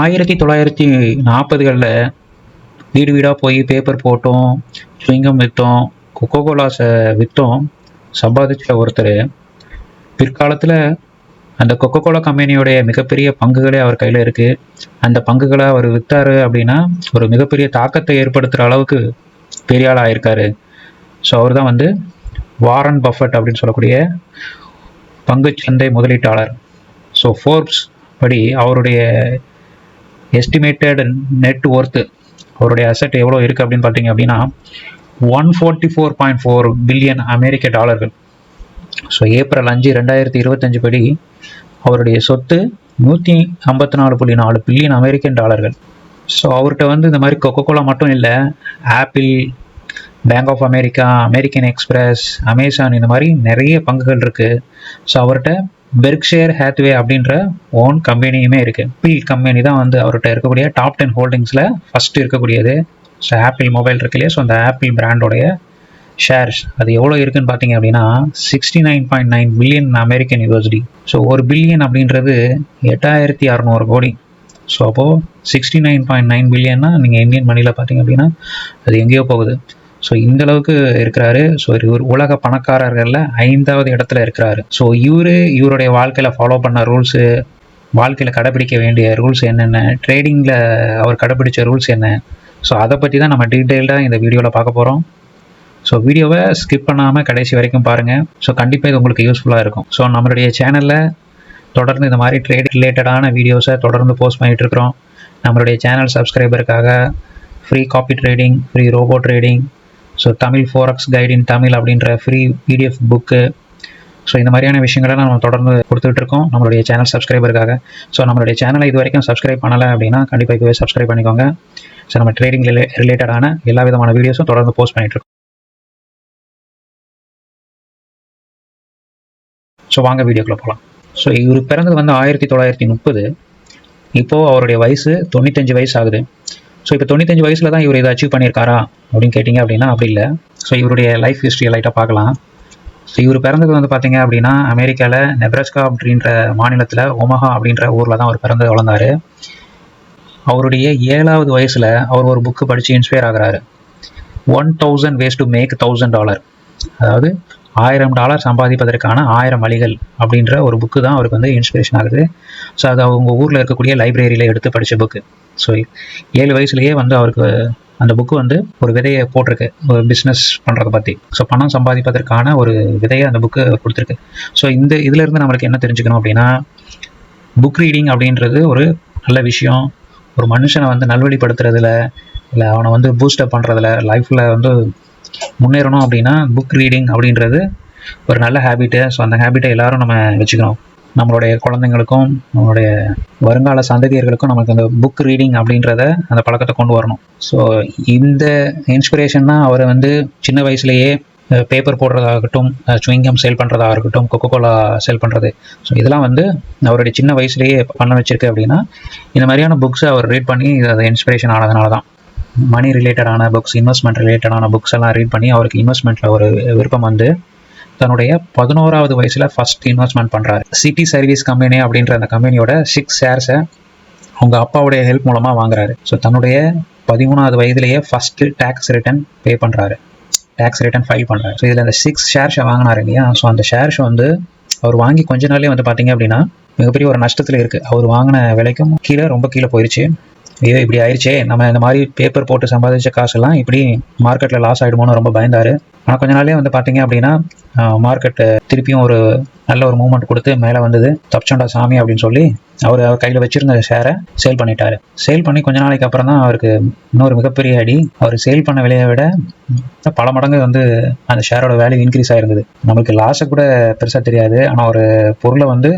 ஆயிரத்தி தொள்ளாயிரத்தி நாற்பதுகளில் வீடு வீடாக போய் பேப்பர் போட்டோம் சுவிங்கம் விற்றோம் கொக்கோ கோலாஸை விற்றோம் சம்பாதிச்ச ஒருத்தர். பிற்காலத்தில் அந்த கொக்கோ கோலா கம்பெனியோடைய மிகப்பெரிய பங்குகளே அவர் கையில் இருக்குது அந்த பங்குகளை அவர் விற்றாரு அப்படின்னா ஒரு மிகப்பெரிய தாக்கத்தை ஏற்படுத்துகிற அளவுக்கு பெரிய ஆள் ஆயிருக்காரு. ஸோ அவர் தான் வந்து வாரன் பஃபட் அப்படின்னு சொல்லக்கூடிய பங்குச்சந்தை முதலீட்டாளர். ஸோ ஃபோர்ப்ஸ் படி அவருடைய எஸ்டிமேட்டட் நெட் ஒர்த்து அவருடைய அசெட் எவ்வளோ இருக்குது அப்படின்னு பார்த்தீங்க அப்படின்னா one forty four point four billion அமெரிக்க டாலர்கள். ஸோ ஏப்ரல் அஞ்சு ரெண்டாயிரத்தி இருபத்தஞ்சு படி அவருடைய சொத்து நூற்றி ஐம்பத்தி நாலு புள்ளி நாலு பில்லியன் அமெரிக்கன் டாலர்கள். ஸோ அவர்கிட்ட வந்து இந்த மாதிரி கொக்கோ கோலா மட்டும் இல்லை Apple Bank of America American Express Amazon இந்த மாதிரி நிறைய பங்குகள் இருக்குது ஸோ அவர்கிட்ட பெர்க்ஷேர் ஹேத்வே அப்படின்ற ஓன் கம்பெனியுமே இருக்குது பி கம்பெனி தான் வந்து அவர்கிட்ட இருக்கக்கூடிய டாப் டென் ஹோல்டிங்ஸில் ஃபஸ்ட்டு இருக்கக்கூடியது. ஸோ ஆப்பிள் மொபைல் இருக்கு இல்லையா? ஸோ அந்த ஆப்பிள் பிராண்டோடைய ஷேர்ஸ் அது எவ்வளோ இருக்குன்னு பார்த்தீங்க அப்படின்னா sixty nine point nine billion American USD so ஒரு பில்லியன் அப்படின்றது எட்டாயிரத்தி அறநூறு கோடி. ஸோ அப்போது சிக்ஸ்டி நைன் பாயிண்ட் நைன் பில்லியன்னா நீங்கள் இந்தியன் மணியில் பார்த்தீங்க அப்படின்னா அது எங்கேயோ போகுது. ஸோ இந்த அளவுக்கு இருக்கிறாரு. ஸோ இவர் உலக பணக்காரர்களில் ஐந்தாவது இடத்துல இருக்கிறாரு. ஸோ இவரு இவருடைய வாழ்க்கையில் ஃபாலோ பண்ண ரூல்ஸு வாழ்க்கையில் கடைபிடிக்க வேண்டிய ரூல்ஸ் என்னென்ன ட்ரேடிங்கில் அவர் கடைபிடிச்ச ரூல்ஸ் என்ன? ஸோ அதை பற்றி தான் நம்ம டீட்டெயில்டாக இந்த வீடியோவில் பார்க்க போகிறோம் ஸோ வீடியோவை ஸ்கிப் பண்ணாமல் கடைசி வரைக்கும் பாருங்கள் ஸோ கண்டிப்பாக இது உங்களுக்கு யூஸ்ஃபுல்லாக இருக்கும். ஸோ நம்மளுடைய சேனலில் தொடர்ந்து இந்த மாதிரி ட்ரேட் ரிலேட்டடான வீடியோஸை தொடர்ந்து போஸ்ட் பண்ணிகிட்டு இருக்கிறோம். நம்மளுடைய channel சப்ஸ்கிரைபருக்காக free copy trading free robo trading so Tamil forex guide in Tamil அப்படின்ற ஃப்ரீ பிடிஎஃப் புக்கு ஸோ இந்த மாதிரியான விஷயங்களை நம்ம தொடர்ந்து கொடுத்துட்டு இருக்கோம். நம்மளுடைய சேனல் சப்ஸ்கிரைபருக்காக ஸோ நம்மளுடைய சேனலை இது வரைக்கும் சப்ஸ்கிரைப் பண்ணலை அப்படின்னா கண்டிப்பாக இப்போவே சப்ஸ்கிரைப் பண்ணிக்கோங்க. ஸோ நம்ம ட்ரேடிங் ரிலேட்டடான எல்லா விதமான வீடியோஸும் தொடர்ந்து போஸ்ட் பண்ணிட்டு இருக்கோம். ஸோ வாங்க வீடியோக்குள்ளே போகலாம் ஸோ இவர் பிறந்தது வந்து ஆயிரத்தி தொள்ளாயிரத்தி முப்பது. இப்போது அவருடைய வயசு தொண்ணூத்தஞ்சு வயசு ஆகுது. ஸோ இப்போ தொண்ணூத்தஞ்சு வயசில் தான் இவர் இதை அச்சீவ் பண்ணியிருக்காரா அப்படின்னு கேட்டிங்க அப்படின்னா அப்படி இல்லை. ஸோ இவருடைய லைஃப் ஹிஸ்ட்ரியை லைட்டாக பார்க்கலாம். ஸோ இவர் பிறந்தது வந்து பார்த்தீங்க அப்படின்னா அமெரிக்காவில் நெப்ரஸ்கா அப்படின்ற மாநிலத்தில் ஒமஹா அப்படின்ற ஊரில் தான் அவர் பிறந்து வளர்ந்தார். அவருடைய ஏழாவது வயசில் அவர் ஒரு புக்கு படித்து இன்ஸ்பயர் ஆகுறாரு. One thousand ways to make thousand dollar அதாவது ஆயிரம் டாலர் சம்பாதிப்பதற்கான ஆயிரம் வழிகள் அப்படின்ற ஒரு புக்கு தான் அவருக்கு வந்து இன்ஸ்பிரேஷன் ஆகுது. ஸோ அது அவங்க ஊரில் இருக்கக்கூடிய லைப்ரரியில் எடுத்து படித்த புக்கு ஸோ ஏழு வயசுலேயே வந்து அவருக்கு அந்த புக்கு வந்து ஒரு விதையை போட்டிருக்கு. ஒரு பிஸ்னஸ் பண்ணுறதை பற்றி ஸோ பணம் சம்பாதிப்பதற்கான ஒரு விதையை அந்த புக்கு கொடுத்துருக்கு. ஸோ இந்த இதிலேருந்து நம்மளுக்கு என்ன தெரிஞ்சுக்கணும் அப்படின்னா புக் ரீடிங் அப்படின்றது ஒரு நல்ல விஷயம். ஒரு மனுஷனை வந்து நல்வழிப்படுத்துறதுல இல்லை அவனை வந்து பூஸ்டப் பண்ணுறதுல லைஃப்பில் வந்து முன்னேறணும் அப்படின்னா புக் ரீடிங் அப்படின்றது ஒரு நல்ல ஹேபிட்டு ஸோ அந்த ஹேபிட்டை எல்லாரும் நம்ம வச்சுக்கணும். நம்மளுடைய குழந்தைங்களுக்கும் நம்மளுடைய வருங்கால சந்ததியர்களுக்கும் நமக்கு அந்த புக் ரீடிங் அப்படின்றத அந்த பழக்கத்தை கொண்டு வரணும். ஸோ இந்த இன்ஸ்பிரேஷன் தான் அவரை வந்து சின்ன வயசுலேயே பேப்பர் போடுறதாகட்டும் சுவிங்கம் சேல் பண்ணுறதா இருக்கட்டும் கொக்கோ கோலா சேல் பண்ணுறது ஸோ இதெல்லாம் வந்து அவருடைய சின்ன வயசுலேயே பண்ண வச்சிருக்கு அப்படின்னா இந்த மாதிரியான புக்ஸை அவர் ரீட் பண்ணி அதை இன்ஸ்பிரேஷன் ஆனதுனால தான். மணி ரிலேட்டடான புக்ஸ் இன்வெஸ்ட்மெண்ட் ரிலேட்டடான புக்ஸ் எல்லாம் ரீட் பண்ணி அவருக்கு இன்வெஸ்ட்மெண்ட்டில் ஒரு விருப்பம் வந்து தன்னுடைய பதினோராவது வயசில் ஃபர்ஸ்ட் இன்வெஸ்ட்மெண்ட் பண்றாரு. சிட்டி சர்வீஸ் கம்பெனி அப்படின்ற அந்த கம்பெனியோட சிக்ஸ் ஷேர்ஸை அவங்க அப்பாவுடைய ஹெல்ப் மூலமாக வாங்குறாரு. ஸோ தன்னுடைய பதிமூணாவது வயதுலேயே ஃபர்ஸ்ட் டேக்ஸ் ரிட்டர்ன் பே பண்ணுறாரு டேக்ஸ் ரிட்டர்ன் ஃபைல் பண்ணுறாரு ஸோ இதில் அந்த சிக்ஸ் ஷேர்ஸை வாங்கினாரு இல்லையா? ஸோ அந்த ஷேர்ஸ் வந்து அவர் வாங்கி கொஞ்ச நாளே வந்து பார்த்தீங்க அப்படின்னா மிகப்பெரிய ஒரு நஷ்டத்தில் இருக்குது அவர் வாங்கின விலைக்கும் கீழே ரொம்ப கீழே போயிடுச்சு ஐயோ இப்படி ஆயிடுச்சே நம்ம இந்த மாதிரி பேப்பர் போட்டு சம்பாதிச்ச காசெல்லாம் இப்படி மார்க்கெட்டில் லாஸ் ஆகிடுமோன்னு ரொம்ப பயந்தார். ஆனால் கொஞ்ச நாளே வந்து பார்த்தீங்க அப்படின்னா மார்க்கெட்டு திருப்பியும் ஒரு நல்ல ஒரு மூவ்மெண்ட் கொடுத்து மேலே வந்தது. தப்சண்டா சாமி அப்படின்னு சொல்லி அவர் அவர் கையில் வச்சிருந்த ஷேரை சேல் பண்ணிட்டாரு. சேல் பண்ணி கொஞ்ச நாளைக்கு அப்புறம் தான் அவருக்கு இன்னொரு மிகப்பெரிய அடி. அவர் சேல் பண்ண விலையை விட பல மடங்கு வந்து அந்த ஷேரோட வேல்யூ இன்க்ரீஸ் ஆயிருந்தது. நம்மளுக்கு லாஸை கூட பெருசாக தெரியாது. ஆனால் ஒரு பொருளை வந்து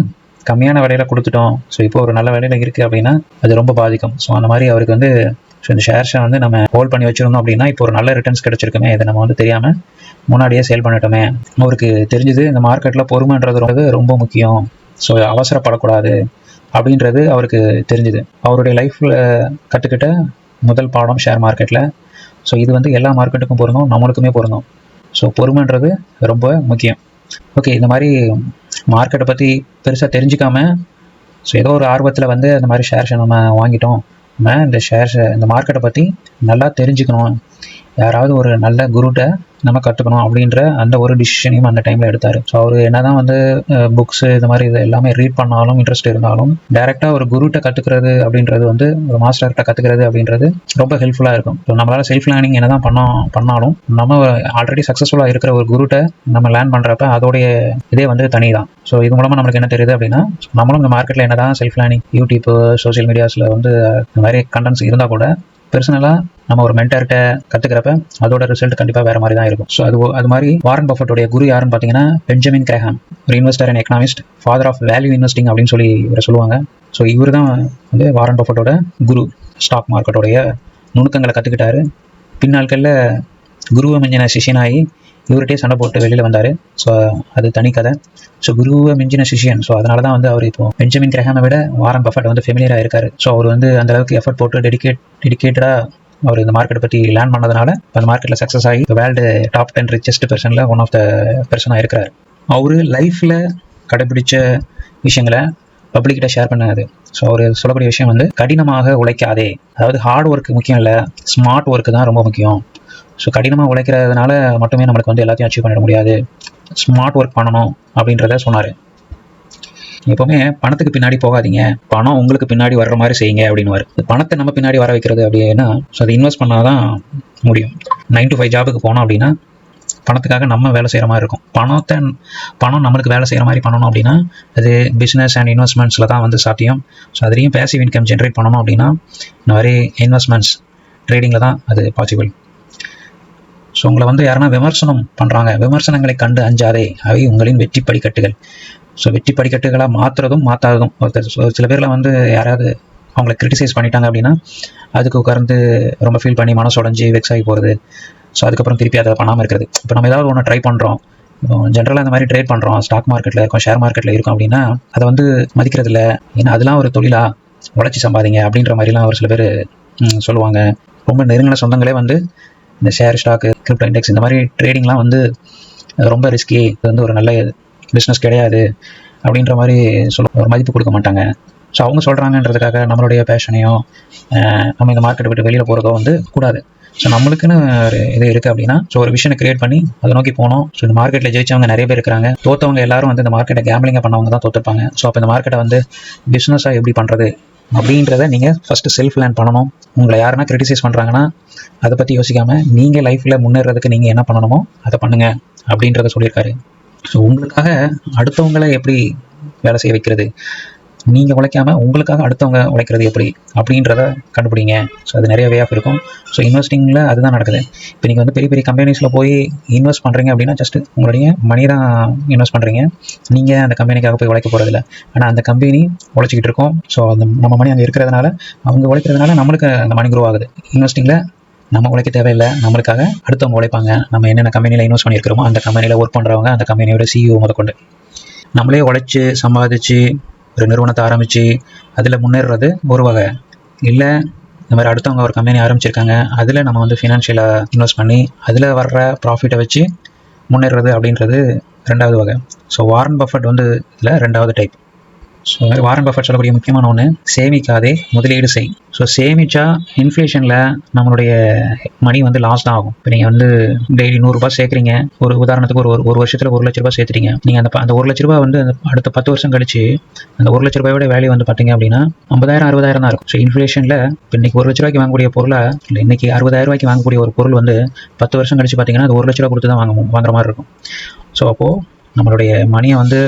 கம்மியான விலையில கொடுத்துட்டோம். ஸோ இப்போ ஒரு நல்ல விலையில இருக்குது அப்படின்னா அது ரொம்ப பாதிக்கும். ஸோ அந்த மாதிரி அவருக்கு வந்து ஸோ இந்த ஷேர்ஸை வந்து நம்ம ஹோல்ட் பண்ணி வச்சிருந்தோம் அப்படின்னா இப்போ ஒரு நல்ல ரிட்டர்ன்ஸ் கிடைச்சிருக்குமே. இதை நம்ம வந்து தெரியாமல் முன்னாடியே சேல் பண்ணிட்டோமே. அவருக்கு தெரிஞ்சது இந்த மார்க்கெட்டில் பொறுமைன்றது ரொம்ப ரொம்ப முக்கியம். ஸோ அவசரப்படக்கூடாது அப்படின்றது அவருக்கு தெரிஞ்சுது. அவருடைய லைஃப்பில் கற்றுக்கிட்ட முதல் பாடம் ஷேர் மார்க்கெட்டில் ஸோ இது வந்து எல்லா மார்க்கெட்டுக்கும் பொருந்தும் நம்மளுக்குமே பொருந்தும். ஸோ பொறுமைன்றது ரொம்ப முக்கியம். ஓகே இந்த மாதிரி மார்க்கெட்டை பற்றி பெருசாக தெரிஞ்சுக்காம ஸோ ஏதோ ஒரு ஆர்வத்தில் வந்து அந்த மாதிரி ஷேர்ஸை நம்ம வாங்கிட்டோம். நம்ம இந்த ஷேர்ஸை இந்த மார்க்கெட்டை பற்றி நல்லா தெரிஞ்சுக்கணும். யாராவது ஒரு நல்ல குருட்ட நம்ம கற்றுக்கணும் அப்படின்ற அந்த ஒரு டிசிஷனையும் அந்த டைமில் எடுத்தார். ஸோ அவர் என்னதான் வந்து புக்ஸு இது மாதிரி இது எல்லாமே ரீட் பண்ணாலும் இன்ட்ரெஸ்ட் இருந்தாலும் டேரெக்டாக ஒரு குருட்ட கற்றுக்கிறது அப்படின்றது வந்து ஒரு மாஸ்டர்கிட்ட கற்றுக்கிறது அப்படின்றது ரொம்ப ஹெல்ப்ஃபுல்லாக இருக்கும். ஸோ நம்மளால் செல்ஃப் லேர்னிங் என்ன தான் பண்ணோம் பண்ணாலும் நம்ம ஆல்ரெடி சக்ஸஸ்ஃபுல்லாக இருக்கிற ஒரு குருட்ட நம்ம லேர்ன் பண்ணுறப்ப அதோடைய இதே வந்து தனி தான் ஸோ இது மூலமாக நம்மளுக்கு என்ன தெரியுது அப்படின்னா நம்மளும் இந்த மார்க்கெட்டில் என்ன தான் செல்ஃப் லேர்னிங் யூடியூப் சோஷியல் மீடியாஸில் வந்து இந்த மாதிரி கண்டென்ட்ஸ் இருந்தால் கூட பெர்சனலாக நம்ம ஒரு மென்டர்கிட்ட கற்றுக்கிறப்ப அதோட ரிசல்ட் கண்டிப்பாக வேறு மாதிரி தான் இருக்கும். ஸோ அது அது மாதிரி வாரன் பஃபட்டோடைய குரு யாருன்னு பார்த்தீங்கன்னா பெஞ்சமின் கிரஹாம் ஒரு investor and economist father of value investing அப்படின்னு சொல்லி இவரை சொல்லுவாங்க. ஸோ இவர் தான் வந்து வாரன் பஃபட்டோட குரு. ஸ்டாக் மார்க்கெட்டோடைய நுணுக்கங்களை கற்றுக்கிட்டாரு பின்னாட்களில் குருவை மிஞ்சின சிஷியனாகி இவர்கிட்டே சண்டை போட்டு வெளியில் வந்தார். ஸோ அது தனி கதை. ஸோ குருவை மிஞ்சின சிஷியன். ஸோ அதனால தான் வந்து அவர் இப்போ பெஞ்சமின் கிரஹாமை விட வாரம் பஃபட் வந்து ஃபெமிலியராக இருக்காரு. ஸோ அவர் வந்து அந்த அளவுக்கு எஃபர்ட் போட்டு டெடிகேட் டெடிக்கேட்டடாக அவர் இந்த மார்க்கெட் பற்றி லேர்ன் பண்ணதுனால அந்த மார்க்கெட்டில் சக்ஸஸ் ஆகி வேர்ல்டு டாப் டென் ரிச்சஸ்ட் பர்சனில் ஒன் ஆஃப் த பர்சனாக இருக்கிறார். அவர் லைஃப்பில் கடைபிடிச்ச விஷயங்களை பப்ளிக்கிட்ட ஷேர் பண்ணாது. ஸோ அவர் சொல்லக்கூடிய விஷயம் வந்து கடினமாக உழைக்காதே. அதாவது ஹார்ட் ஒர்க் முக்கியம் இல்லை ஸ்மார்ட் ஒர்க்கு தான் ரொம்ப முக்கியம். ஸோ கடினமாக உழைக்கிறதுனால மட்டுமே நம்மளுக்கு வந்து எல்லாத்தையும் அச்சீவ் பண்ணிட முடியாது. ஸ்மார்ட் ஒர்க் பண்ணணும் அப்படின்றத சொன்னார். எப்போவுமே பணத்துக்கு பின்னாடி போகாதீங்க. பணம் உங்களுக்கு பின்னாடி வர்ற மாதிரி செய்யுங்க அப்படின்னு பணத்தை நம்ம பின்னாடி வர வைக்கிறது அப்படின்னா ஸோ அதை இன்வெஸ்ட் பண்ணால் தான் முடியும் நைன் டு ஃபைவ் ஜாபுக்கு போனோம் அப்படின்னா பணத்துக்காக நம்ம வேலை செய்கிற மாதிரி இருக்கும். பணத்தை பணம் நம்மளுக்கு வேலை செய்கிற மாதிரி பண்ணணும் அப்படின்னா அது பிஸ்னஸ் அண்ட் இன்வெஸ்ட்மெண்ட்ஸில் தான் வந்து சாத்தியம். ஸோ அதுலேயும் பேசிவ் இன்கம் ஜென்ரேட் பண்ணணும் அப்படின்னா இந்த மாதிரி இன்வெஸ்ட்மெண்ட்ஸ் ட்ரேடிங்கில் தான் அது பாசிபிள் ஸோ உங்களை வந்து யாருன்னா விமர்சனம் பண்ணுறாங்க விமர்சனங்களை கண்டு அஞ்சாதே அவை உங்களின் வெற்றி படிக்கட்டுகள். ஸோ வெற்றி படிக்கட்டுகளாக மாற்றுறதும் மாற்றாததும் ஒருத்தர் சில பேரில் வந்து யாராவது அவங்கள கிரிட்டிசைஸ் பண்ணிட்டாங்க அப்படின்னா அதுக்கு உட்கார்ந்து ரொம்ப ஃபீல் பண்ணி மனசு உடஞ்சி வெக்ஸ் ஆகி போகிறது ஸோ அதுக்கப்புறம் திருப்பி அதை பண்ணாமல் இருக்கிறது. இப்போ நம்ம ஏதாவது ஒன்று ட்ரை பண்ணுறோம் ஜென்ரலாக இந்த மாதிரி ட்ரேட் பண்ணுறோம் ஸ்டாக் மார்க்கெட்டில் இருக்கும் ஷேர் மார்க்கெட்டில் இருக்கும் அப்படின்னா அதை வந்து மதிக்கிறது இல்லை ஏன்னா அதெல்லாம் ஒரு தொழிலாக உழைச்சி சம்பாதிங்க அப்படின்ற மாதிரிலாம் ஒரு சில பேர் சொல்லுவாங்க. ரொம்ப நெருங்கின சொந்தங்களே வந்து இந்த ஷேர் ஸ்டாக்கு கிரிப்டோ இண்டெக்ஸ் இந்த மாதிரி ட்ரேடிங்லாம் வந்து ரொம்ப ரிஸ்கி இது வந்து ஒரு நல்ல பிஸ்னஸ் கிடையாது அப்படின்ற மாதிரி சொல்ல ஒரு மதிப்பு கொடுக்க மாட்டாங்க. ஸோ அவங்க சொல்கிறாங்கன்றதுக்காக நம்மளுடைய பேஷனையும் நம்ம இந்த மார்க்கெட்டை விட்டு வெளியில் போகிறதோ வந்து கூடாது. ஸோ நம்மளுக்குன்னு ஒரு இது இருக்குது அப்படின்னா ஸோ ஒரு விஷயம் கிரியேட் பண்ணி அதை நோக்கி போனோம் ஸோ இந்த மார்க்கெட்டில் ஜெயிச்சவங்க நிறைய பேர் இருக்கிறாங்க. தோத்தவங்க எல்லாரும் வந்து இந்த மார்க்கெட்டை கேம்பிளிங்க பண்ணவங்க தான் தோத்துப்பாங்க. ஸோ அப்போ இந்த மார்க்கெட்டை வந்து பிஸ்னஸாக எப்படி பண்ணுறது அப்படின்றத நீங்கள் ஃபஸ்ட்டு செல்ஃப் லேர்ன் பண்ணணும். உங்களை யாருன்னா கிரிட்டிசைஸ் பண்ணுறாங்கன்னா அதை பற்றி யோசிக்காமல் நீங்கள் லைஃப்பில் முன்னேறதுக்கு நீங்கள் என்ன பண்ணணுமோ அதை பண்ணுங்க அப்படின்றத சொல்லியிருக்காரு. ஸோ உங்களுக்காக அடுத்தவங்களை எப்படி வேலை செய்ய வைக்கிறது? நீங்கள் உழைக்காம உங்களுக்காக அடுத்தவங்க உழைக்கிறது எப்படி அப்படின்றத கண்டுபிடிங்க. ஸோ அது நிறைய வே ஆஃப் இருக்கும். ஸோ இன்வெஸ்டிங்கில் அதுதான் நடக்குது. இப்போ நீங்கள் வந்து பெரிய பெரிய கம்பெனிஸில் போய் இன்வெஸ்ட் பண்ணுறீங்க அப்படின்னா ஜஸ்ட் உங்களுடைய மணி தான் இன்வெஸ்ட் பண்ணுறீங்க நீங்கள் அந்த கம்பெனிக்காக போய் உழைக்க போகிறதில்ல ஆனால் அந்த கம்பெனி உழைச்சிக்கிட்டு இருக்கோம். ஸோ அந்த நம்ம மணி அங்கே இருக்கிறதுனால அவங்க உழைக்கிறதுனால நம்மளுக்கு அந்த மணி குரோ ஆகுது. இன்வெஸ்டிங்கில் நம்ம உழைக்க தேவையில்லை. நம்மளுக்காக அடுத்தவங்க உழைப்பாங்க. நம்ம என்னென்ன கம்பெனியில் இன்வெஸ்ட் பண்ணியிருக்கிறோமோ அந்த கம்பெனியில் ஒர்க் பண்ணுறவங்க அந்த கம்பெனியோட சிஇஓ முதற்கொண்டு. நம்மளே உழைச்சி சம்பாதிச்சு ஒரு நிறுவனத்தை ஆரம்பித்து அதில் முன்னேறுறது ஒரு வகை. இல்லை இந்த மாதிரி அடுத்தவங்க ஒரு கம்பெனி ஆரம்பிச்சிருக்காங்க அதில் நம்ம வந்து ஃபினான்ஷியலாக இன்வெஸ்ட் பண்ணி அதில் வர்ற ப்ராஃபிட்டை வச்சு முன்னேறது அப்படின்றது ரெண்டாவது வகை. ஸோ வாரன் பஃபட் வந்து இதில் ரெண்டாவது டைப் ஸோ வாரன் பஃபட் சொல்லக்கூடிய முக்கியமான ஒன்று சேமிக்காதே முதலீடு செய். ஸோ சேமிச்சா இன்ஃப்ளேஷனில் நம்மளுடைய மணி வந்து லாஸ் தான் ஆகும். இப்போ நீங்கள் வந்து டெய்லி நூறுரூபா சேர்க்குறீங்க. ஒரு உதாரணத்துக்கு ஒரு ஒரு- வருஷத்தில் ஒரு லட்ச ரூபா சேர்த்துறீங்க நீங்கள் அந்த அந்த ஒரு லட்ச ரூபா வந்து அந்த அடுத்த பத்து வருஷம் கழிச்சு அந்த ஒரு லட்ச ரூபாயோட வேல்யூ வந்து பார்த்தீங்க அப்படின்னா ஐம்பதாயிரம் அறுபதாயிரம் தான் இருக்கும். ஸோ இன்ஃப்ளேஷனில் இப்போ இன்னைக்கு ஒரு லட்ச ரூபாய்க்கு வாங்கக்கூடிய பொருளை இல்லை இன்னைக்கு அறுபதாயிரம் ரூபாய்க்கு வாங்கக்கூடிய ஒரு பொருள் வந்து பத்து வருஷம் கழிச்சு பார்த்தீங்கன்னா அது ஒரு லட்ச ரூபா கொடுத்து தான் வாங்க வாங்குற மாதிரி இருக்கும். ஸோ அப்போது நம்மளுடைய மணியை வந்து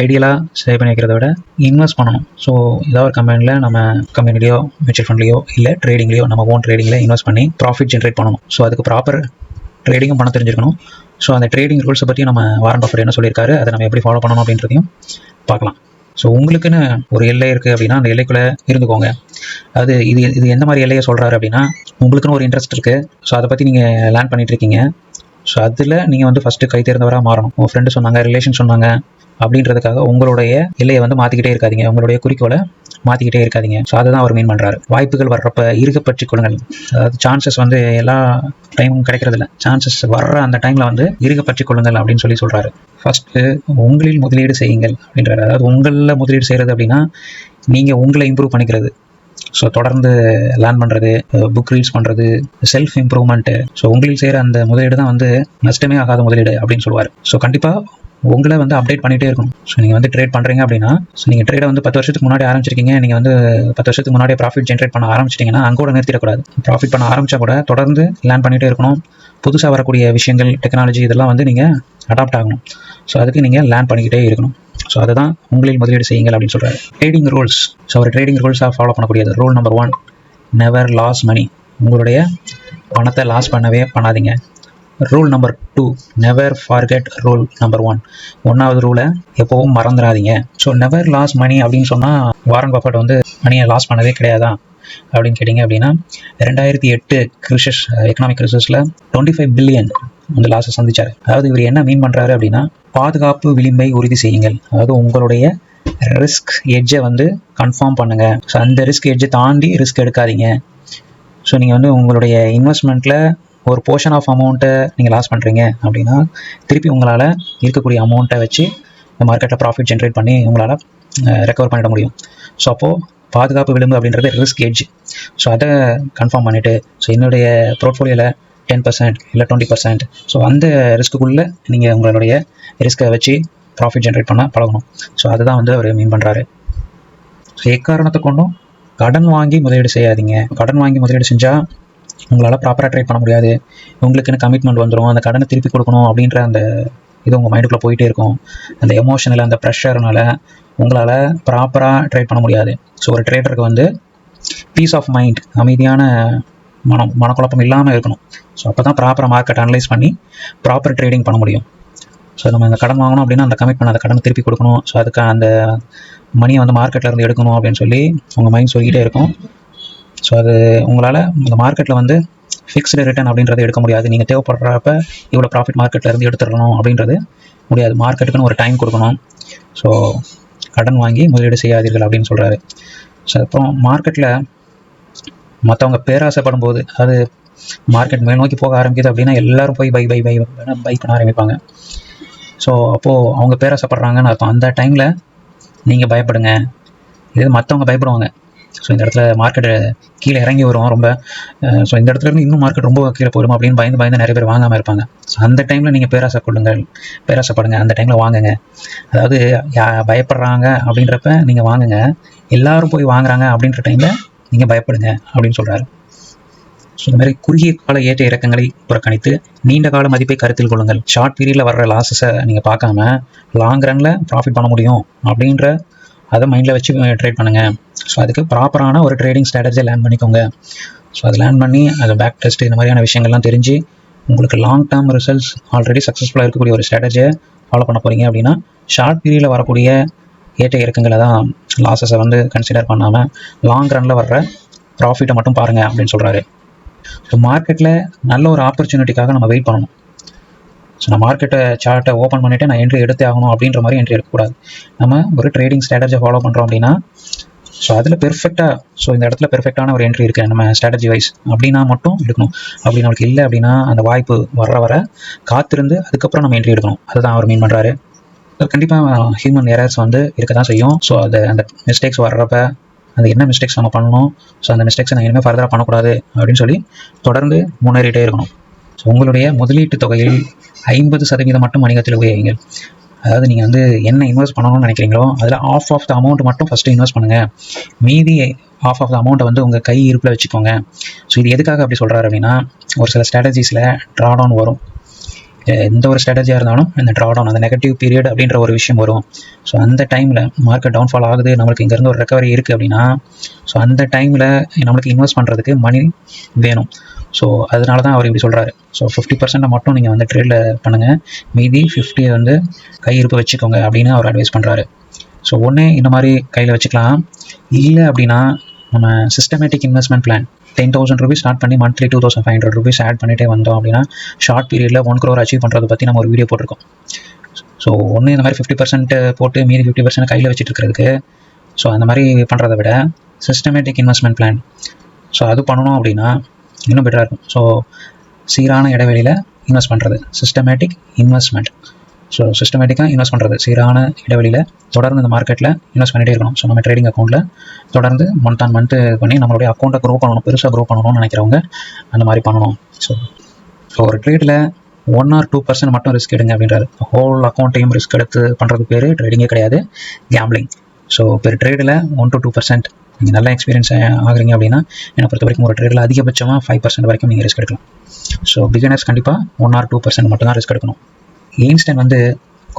ஐடியலாக சேவ் பண்ணி வைக்கிறத விட இன்வெஸ்ட் பண்ணணும். ஸோ ஏதாவது ஒரு கம்பெனியில் நம்ம கம்பெனிலையோ மியூச்சுவல் ஃபண்ட்லையோ இல்லை ட்ரேடிங்லையோ நம்ம ஓன் ட்ரேடிங்கில் இன்வெஸ்ட் பண்ணி ப்ராஃபிட் ஜென்ரேட் பண்ணணும். ஸோ அதுக்கு ப்ராப்பர் ட்ரேடிங்கும் பண்ண தெரிஞ்சிருக்கணும். ஸோ அந்த ட்ரேடிங் ரூல்ஸை பற்றி நம்ம வாரன் பஃபர் என்ன சொல்லியிருக்காரு அதை நம்ம எப்படி ஃபாலோ பண்ணணும் அப்படின்றதையும் பார்க்கலாம். ஸோ உங்களுக்குன்னு ஒரு எல்லை இருக்குது அப்படின்னா அந்த எல்லைக்குள்ளே இருந்துக்கோங்க. அது இது இது எந்த மாதிரி எல்லையை சொல்கிறாரு அப்படின்னா உங்களுக்குன்னு ஒரு இன்ட்ரெஸ்ட் இருக்குது ஸோ அதை பற்றி நீங்கள் லேர்ன் பண்ணிட்டு இருக்கீங்க. ஸோ அதில் நீங்கள் வந்து ஃபஸ்ட்டு கை தேர்ந்தவராக மாறணும். உங்கள் ஃப்ரெண்டு சொன்னாங்க ரிலேஷன் சொன்னாங்க. அப்படின்றதுக்காக உங்களுடைய எல்லையை வந்து மாற்றிக்கிட்டே இருக்காதீங்க. உங்களுடைய குறிக்கோளை மாற்றிக்கிட்டே இருக்காதிங்க. ஸோ அதை தான் அவர் மீன் பண்ணுறாரு வாய்ப்புகள் வர்றப்ப இருக்கப்பற்றி கொள்ளுங்கள். அதாவது சான்சஸ் வந்து எல்லா டைமும் கிடைக்கிறதில்ல. சான்சஸ் வர்ற அந்த டைமில் வந்து இருக்கப்பற்றி கொள்ளுங்கள் அப்படின்னு சொல்லி சொல்கிறாரு ஃபஸ்ட்டு உங்களில் முதலீடு செய்யுங்கள் அப்படின்றாரு. அதாவது உங்களில் முதலீடு செய்கிறது அப்படின்னா நீங்கள் உங்களை இம்ப்ரூவ் பண்ணிக்கிறது. ஸோ தொடர்ந்து லேர்ன் பண்ணுறது புக் ரீட்ஸ் பண்ணுறது செல்ஃப் இம்ப்ரூவ்மெண்ட்டு ஸோ உங்களில் செய்கிற அந்த முதலீடு தான் வந்து நஷ்டமே ஆகாத முதலீடு அப்படின்னு சொல்லுவார். ஸோ கண்டிப்பாக உங்களை வந்து அப்டேட் பண்ணிகிட்டே இருக்கணும். ஸோ நீங்கள் வந்து ட்ரேட் பண்ணுறீங்க அப்படின்னா ஸோ நீங்கள் ட்ரேடை வந்து பத்து வருஷத்துக்கு முன்னாடி ஆரம்பிச்சிருக்கீங்க. நீங்கள் வந்து பத்து வருஷத்துக்கு முன்னாடி ப்ராஃபிட் ஜென்ரேட் பண்ண ஆரம்பிச்சிட்டிங்கன்னா அங்கே கூட நிறுத்திடக்கூடாது. ப்ராஃபிட் பண்ண ஆரம்பித்தா கூட தொடர்ந்து லேர்ன் பண்ணிகிட்டே இருக்கணும். புதுசாக வரக்கூடிய விஷயங்கள் டெக்னாலஜி இதெல்லாம் வந்து நீங்கள் அடாப்ட் ஆகணும். ஸோ அதுக்கு நீங்கள் லேர்ன் பண்ணிக்கிட்டே இருக்கணும். ஸோ அதுதான் உங்களில் முதலீடு செய்யுங்கள் அப்படின்னு சொல்கிறாரு ட்ரேடிங் ரூல்ஸ் ஸோ ஒரு ட்ரேடிங் ரூல்ஸாக ஃபாலோ பண்ணக்கூடியது. Rule number one never lose money உங்களுடைய பணத்தை லாஸ் பண்ணவே பண்ணாதீங்க. Rule number two never forget rule number one ஒன்றாவது ரூலை எப்போவும் மறந்துடாதீங்க ஸோ நெவர் லாஸ் மணி அப்படின்னு சொன்னால் வாரன் பஃபட் வந்து மணியை லாஸ் பண்ணதே கிடையாதா? அப்படின்னு கேட்டிங்க அப்படின்னா ரெண்டாயிரத்தி எட்டு கிரிஷஸ் எக்கனாமிக் கிரிசஸில் டுவெண்ட்டி ஃபைவ் பில்லியன் வந்து லாஸை சந்திச்சார். அதாவது இவர் என்ன மீன் பண்ணுறாரு அப்படின்னா பாதுகாப்பு விளிம்பை உறுதி செய்யுங்கள். அதாவது உங்களுடைய ரிஸ்க் எட்ஜை வந்து கன்ஃபார்ம் பண்ணுங்கள் ஸோ அந்த ரிஸ்க் எட்ஜை தாண்டி ரிஸ்க் எடுக்காதீங்க. ஸோ நீங்கள் வந்து உங்களுடைய இன்வெஸ்ட்மெண்ட்டில் ஒரு போர்ஷன் ஆஃப் அமௌண்ட்டை நீங்கள் லாஸ் பண்ணுறீங்க அப்படின்னா திருப்பி உங்களால் இருக்கக்கூடிய அமௌண்ட்டை வச்சு இந்த மார்க்கெட்டில் ப்ராஃபிட் ஜென்ரேட் பண்ணி உங்களால் ரெக்கவர் பண்ணிட முடியும். ஸோ அப்போது பாதுகாப்பு விளிம்பு அப்படின்றது ரிஸ்க் எட்ஜ் ஸோ அதை கன்ஃபார்ம் பண்ணிவிட்டு ஸோ என்னுடைய போர்ட்ஃபோலியோவில் டென் பர்சன்ட் இல்லை டுவெண்ட்டி பர்சன்ட் ஸோ அந்த ரிஸ்க்குள்ளே நீங்கள் உங்களுடைய ரிஸ்க்கை வச்சு ப்ராஃபிட் ஜென்ரேட் பண்ண பழகணும். ஸோ அதுதான் வந்து அவர் மீன் பண்ணுறாரு ஸோ எக்காரணத்தை கொண்டும் கடன் வாங்கி முதலீடு செய்யாதீங்க. கடன் வாங்கி முதலீடு செஞ்சால் உங்களால் ப்ராப்பராக ட்ரை பண்ண முடியாது. உங்களுக்குன்னு கமிட்மெண்ட் வந்துடும் அந்த கடனை திருப்பி கொடுக்கணும் அப்படின்ற அந்த இது உங்கள் மைண்டுக்குள்ளே போயிட்டே இருக்கும். அந்த எமோஷனில் அந்த ப்ரெஷர்னால உங்களால் ப்ராப்பராக ட்ரை பண்ண முடியாது. ஸோ ஒரு ட்ரேடருக்கு வந்து பீஸ் ஆஃப் மைண்ட் அமைதியான மனம் மனக்குழப்பம் இல்லாமல் இருக்கணும். ஸோ அப்போ தான் ப்ராப்பராக மார்க்கெட் அனலைஸ் பண்ணி ப்ராப்பர் ட்ரேடிங் பண்ண முடியும். ஸோ நம்ம இந்த கடன் வாங்கணும் அப்படின்னா அந்த கமிட்மெண்ட் அந்த கடனை திருப்பி கொடுக்கணும். ஸோ அதுக்கு அந்த மணியை வந்து மார்க்கெட்டில் இருந்து எடுக்கணும் அப்படின்னு சொல்லி உங்கள் மைண்ட் சொல்லிக்கிட்டே இருக்கும். ஸோ அது உங்களால் இந்த மார்க்கெட்டில் வந்து ஃபிக்ஸ்டு ரிட்டர்ன் அப்படின்றத எடுக்க முடியாது. நீங்கள் தேவைப்படுறப்ப இவ்வளோ ப்ராஃபிட் மார்க்கெட்டில் இருந்து எடுத்துடணும் அப்படின்றது முடியாது. மார்க்கெட்டுக்குன்னு ஒரு டைம் கொடுக்கணும். ஸோ கடன் வாங்கி முதலீடு செய்யாதீர்கள் அப்படின்னு சொல்கிறாரு ஸோ அப்புறம் மார்க்கெட்டில் மற்றவங்க பேராசைப்படும் போது அது மார்க்கெட் மேல் நோக்கி போக ஆரம்பிக்குது அப்படின்னா எல்லாரும் போய் பை பை பை பை பண்ண ஆரம்பிப்பாங்க. ஸோ அப்போது அவங்க பேராசைப்படுறாங்கன்னு அர்த்தம். அந்த டைமில் நீங்கள் பயப்படுங்க. இது மற்றவங்க பயப்படுவாங்க. ஸோ இந்த இடத்துல மார்க்கெட்டு கீழே இறங்கி வரும் ரொம்ப. ஸோ இந்த இடத்துல இருந்து இன்னும் மார்க்கெட் ரொம்ப கீழே போயிடும் அப்படின்னு பயந்து பயந்து நிறைய பேர் வாங்காமல் இருப்பாங்க. ஸோ அந்த டைமில் நீங்கள் பேராசை கொள்ளுங்கள் பேராசைப்படுங்க அந்த டைமில் வாங்குங்க. அதாவது பயப்படுறாங்க அப்படின்றப்ப நீங்கள் வாங்குங்க. எல்லாரும் போய் வாங்குறாங்க அப்படின்ற டைமில் நீங்கள் பயப்படுங்க அப்படின்னு சொல்கிறாரு ஸோ இந்த மாதிரி குறுகிய கால ஏற்ற இறக்கங்களை புறக்கணித்து நீண்ட கால மதிப்பை கருத்தில் கொள்ளுங்கள். ஷார்ட் பீரியடில் வர்ற லாஸஸை நீங்கள் பார்க்காம லாங் ரனில் ப்ராஃபிட் பண்ண முடியும் அப்படின்ற அதை மைண்டில் வச்சு ட்ரேட் பண்ணுங்கள் ஸோ அதுக்கு ப்ராப்பரான ஒரு ட்ரேடிங் ஸ்ட்ராட்டஜி லேர்ன் பண்ணிக்கோங்க. ஸோ அதை லேர்ன் பண்ணி அது பேக் டெஸ்ட் இந்த மாதிரியான விஷயங்கள்லாம் தெரிஞ்சு உங்களுக்கு லாங் டேர்ம் ரிசல்ட்ஸ் ஆல்ரெடி சக்ஸஸ்ஃபுல்லாக இருக்கக்கூடிய ஒரு ஸ்ட்ராட்டஜியை ஃபாலோ பண்ண போகிறீங்க அப்படின்னா ஷார்ட் பீரியடில் வரக்கூடிய ஏற்ற இறக்கங்களை தான் லாஸஸை வந்து கன்சிடர் பண்ணாமல் லாங் ரனில் வர்ற ப்ராஃபிட்டை மட்டும் பாருங்கள் அப்படின்னு சொல்கிறாரு ஸோ மார்க்கெட்டில் நல்ல ஒரு ஆப்பர்ச்சுனிட்டிக்காக நம்ம வெயிட் பண்ணணும். ஸோ நான் மார்க்கெட்டை சார்ட்டை ஓப்பன் பண்ணிவிட்டு நான் என்ட்ரி எடுத்தே ஆகணும் அப்படின்ற மாதிரி என்ட்ரி எடுக்கக்கூடாது. நம்ம ஒரு ட்ரேடிங் ஸ்ட்ராட்டஜி ஃபாலோ பண்ணுறோம் அப்படின்னா ஸோ அதில் பெர்ஃபெக்டாக ஸோ இந்த இடத்துல பெர்ஃபெக்டான ஒரு என்ட்ரி இருக்குது நம்ம ஸ்ட்ராட்டஜி வைஸ் அப்படின்னா மட்டும் எடுக்கணும். அப்படி நம்மளுக்கு இல்லை அப்படின்னா அந்த வாய்ப்பு வர வர காத்திருந்து அதுக்கப்புறம் நம்ம என்ட்ரி எடுக்கணும். அதுதான் அவர் மீன் பண்ணுறாரு கண்டிப்பாக ஹியூமன் எரர்ஸ் வந்து இருக்க தான் செய்யும். ஸோ அது அந்த மிஸ்டேக்ஸ் வர்றப்ப அந்த என்ன மிஸ்டேக்ஸ் நம்ம பண்ணணும் ஸோ அந்த மிஸ்டேக்ஸை நான் இனிமேல் ஃபர்தராக பண்ணக்கூடாது அப்படின்னு சொல்லி தொடர்ந்து முன்னேறிட்டே இருக்கணும். ஸோ உங்களுடைய முதலீட்டு தொகையில் ஐம்பது சதவீதம் மட்டும் வணிகத்தில் உபயோகிங்கள். அதாவது நீங்கள் வந்து என்ன இன்வெஸ்ட் பண்ணணும்னு நினைக்கிறீங்களோ அதில் ஆஃப் ஆஃப் த அமௌண்ட் மட்டும் ஃபஸ்ட்டு இன்வெஸ்ட் பண்ணுங்கள் மீதி ஆஃப் ஆஃப் த அமௌண்ட்டை வந்து உங்கள் கை இருப்பில் வச்சுக்கோங்க. ஸோ இது எதுக்காக அப்படி சொல்கிறாரு அப்படின்னா ஒரு சில ஸ்ட்ராட்டஜிஸில் ட்ராடவுன் வரும். எந்த ஒரு ஸ்ட்ராட்டஜியாக இருந்தாலும் இந்த ட்ராடவுன் அந்த நெகட்டிவ் பீரியட் அப்படின்ற ஒரு விஷயம் வரும். ஸோ அந்த டைமில் மார்க்கெட் டவுன்ஃபால் ஆகுது நம்மளுக்கு இங்கேருந்து ஒரு ரெக்கவரி இருக்குது அப்படின்னா ஸோ அந்த டைமில் நம்மளுக்கு இன்வெஸ்ட் பண்ணுறதுக்கு மணி வேணும். ஸோ அதனால தான் அவர் இப்படி சொல்கிறாரு ஸோ ஃபிஃப்டி பர்சன்ட்டை மட்டும் நீங்கள் வந்து ட்ரேடில் பண்ணுங்கள் மீதி ஃபிஃப்டியை வந்து கையிருப்பு வச்சுக்கோங்க அப்படின்னு அவர் அட்வைஸ் பண்ணுறாரு ஸோ ஒன்று இந்த மாதிரி கையில் வச்சுக்கலாம். இல்லை அப்படின்னா நம்ம systematic investment plan ten thousand rupees start பண்ணி monthly two thousand five hundred rupees add பண்ணிட்டே வந்தோம் அப்படின்னா ஷார்ட் பீரியடில் ஒன் க்ரோர் அச்சீவ் பண்ணுறதை பற்றி நம்ம ஒரு வீடியோ போட்டிருக்கோம். ஸோ ஒன்று இந்த மாதிரி ஃபிஃப்டி பர்சன்ட் போட்டு மீதி ஃபிஃப்டி பர்சன்ட் கையில் வச்சுட்டு இருக்கிறதுக்கு ஸோ அந்த மாதிரி பண்ணுறதை விட சிஸ்டமேட்டிக் இன்வெஸ்ட்மெண்ட் பிளான் ஸோ அது பண்ணணும் அப்படின்னா இன்னும் பெட்டராக இருக்கும். ஸோ சீரான இடைவெளியில் இன்வெஸ்ட் பண்ணுறது சிஸ்டமேட்டிக் இன்வெஸ்ட்மெண்ட் ஸோ சிஸ்டமேட்டிக்காக இன்வெஸ்ட் பண்ணுறது சீரான இடைவெளியில் தொடர்ந்து இந்த மார்க்கெட்டில் இன்வெஸ்ட் பண்ணிகிட்டே இருக்கணும். ஸோ நம்ம ட்ரேடிங் அக்கௌண்ட்டில் தொடர்ந்து மந்த் ஆன் மந்த் பண்ணி நம்மளுடைய அக்கௌண்ட்டை க்ரோ பண்ணணும். பெருசாக க்ரோ பண்ணணும்னு நினைக்கிறவங்க அந்த மாதிரி பண்ணணும். ஸோ ஸோ ஒரு ட்ரேடில் ஒன் ஆர் டூ பர்சன்ட் மட்டும் ரிஸ்க் எடுங்க அப்படின்றாரு. ஹோல் அக்கௌண்ட்டையும் ரிஸ்க் எடுத்து பண்ணுறது பேர் ட்ரேடிங்கே கிடையாது. கேம்லிங் ஸோ பெர் ட்ரேடில் ஒன் டு டூ பர்சன்ட் நீங்கள் நல்லா எக்ஸ்பீரியன்ஸ் ஆகுறீங்க அப்படின்னா என்னை பொறுத்த வரைக்கும் ஒரு ட்ரேடில் அதிகபட்சமாக ஃபைவ் பர்சன்ட் வரைக்கும் நீங்கள் ரிஸ்க் எடுக்கலாம். ஸோ பிகினர்ஸ் கண்டிப்பாக ஒன் ஆர் டூ பர்சன்ட் மட்டும் தான் ரிஸ்க் எடுக்கணும். ஏன்ஸ்டன் வந்து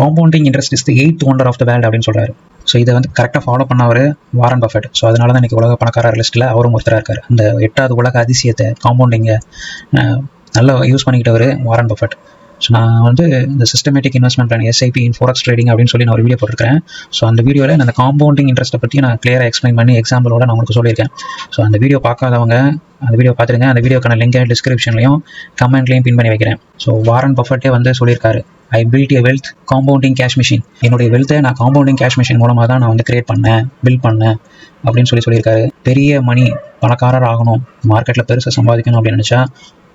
compounding interest is the eighth wonder of the world அப்படின்னு சொல்றாரு. ஸோ இதை வந்து கரெக்டாக ஃபாலோ பண்ணவர் வாரன் பஃபெட் ஸோ அதனால தான் இன்னைக்கு உலக பணக்காரர் லிஸ்ட்டில் அவரும் ஒருத்தராக இருக்கார். அந்த எட்டாவது உலக அதிசயத்தை காம்பவுண்டிங்கை நல்லா யூஸ் பண்ணிக்கிட்டவர் வாரன் பஃபெட் ஸோ நான் வந்து இந்த systematic investment plan SIP in forex trading அப்படின்னு சொல்லி நான் ஒரு வீடியோ போட்டிருக்கேன் ஸோ அந்த வீடியோவில் அந்த காம்பவுண்டிங் இன்ட்ரெஸ்ட்டை பற்றி நான் கிளியராக எக்ஸ்பிளைன் பண்ணி எக்ஸாம்பிளோட நான் உங்களுக்கு சொல்லியிருக்கேன். ஸோ அந்த வீடியோ பார்க்காதவங்க அந்த வீடியோ பார்த்துருங்க. அந்த வீடியோக்கான லிங்கை டிஸ்கிரிப்ஷன்லையும் கமெண்ட்லையும் பின் பண்ணி வைக்கிறேன். ஸோ வாரன் பஃபர்ட்டே வந்து சொல்லியிருக்காரு I build a wealth compounding cash machine என்னுடைய வெல்த்தை நான் காம்பவுண்டிங் கேஷ் மிஷின் மூலமாக தான் நான் வந்து கிரியேட் பண்ணேன் பில்ட் பண்ணேன் அப்படின்னு சொல்லி சொல்லியிருக்காரு. பெரிய மணி பணக்காரர் ஆகணும் மார்க்கெட்டில் பெருசாக சம்பாதிக்கணும் அப்படின்னு நினச்சா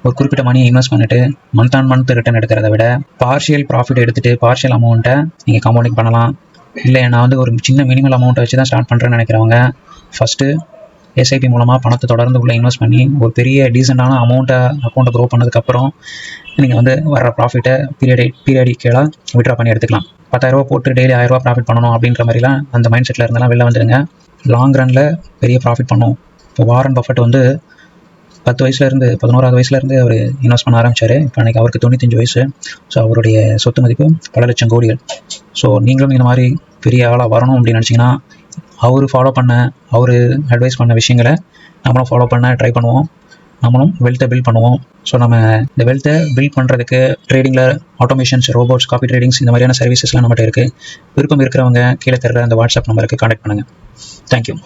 ஒரு குறிப்பிட்ட மணியை இன்வெஸ்ட் பண்ணிட்டு மந்த் ஆன் மந்த் ரிட்டர்ன் எடுக்கிறத விட பார்ஷியல் ப்ராஃபிட் எடுத்துட்டு பார்ஷியல் அமௌண்ட்டை நீங்கள் காம்பவுண்டிங் பண்ணலாம். இல்லை நான் வந்து ஒரு சின்ன மினிமல் அமௌண்ட்டை வச்சு தான் ஸ்டார்ட் பண்ணுறேன்னு நினைக்கிறவங்க ஃபஸ்ட்டு எஸ்ஐபி மூலமாக பணத்தை தொடர்ந்து உள்ளே இன்வெஸ்ட் பண்ணி ஒரு பெரிய டீசெண்டான அமௌண்ட்டை அக்கௌண்ட்டை க்ரோ பண்ணதுக்கப்புறம் நீங்கள் வந்து வர ப்ராஃபிட்டை பீரியடி பீரியடிக்கலாக விட்ரா பண்ணி எடுத்துக்கலாம். பத்தாயிரரூபா போட்டு டெய்லி ஆயிரரூபா ப்ராஃபிட் பண்ணணும் அப்படின்ற மாதிரிலாம் அந்த மைண்ட் செட்டில் இருந்தெல்லாம் வெளில வந்துடுங்க. லாங் ரனில் பெரிய ப்ராஃபிட் பண்ணும். இப்போ வாரன் பஃபட் வந்து பத்து வயசுலேருந்து பதினோராவது வயசுலேருந்து அவர் இன்வெஸ்ட் பண்ண ஆரம்பிச்சார். இப்போ அன்றைக்கி அவருக்கு தொண்ணூத்தஞ்சு வயசு. ஸோ அவருடைய சொத்து மதிப்பு பல லட்சம் கோடிகள். ஸோ நீங்களும் இந்த மாதிரி பெரிய ஆளாக வரணும் அப்படின்னு நினச்சிங்கன்னா அவர் ஃபாலோ பண்ண அவர் அட்வைஸ் பண்ண விஷயங்களை நம்மளும் ஃபாலோ பண்ண ட்ரை பண்ணுவோம். நம்மளும் வெல்த்தை பில்ட் பண்ணுவோம். ஸோ நம்ம இந்த வெல்த்தை பில்ட் பண்ணுறதுக்கு ட்ரேடிங்கில் ஆட்டோமேஷன்ஸ் ரோபோட்ஸ் காப்பி ட்ரேடிங்ஸ் இந்த மாதிரியான சர்வீசஸ்லாம் நம்மகிட்ட இருக்குது விருப்பம் இருக்கிறவங்க கீழே தர்ற அந்த வாட்ஸ்அப் நம்பருக்கு கான்டாக்ட் பண்ணுங்கள் தேங்க்யூ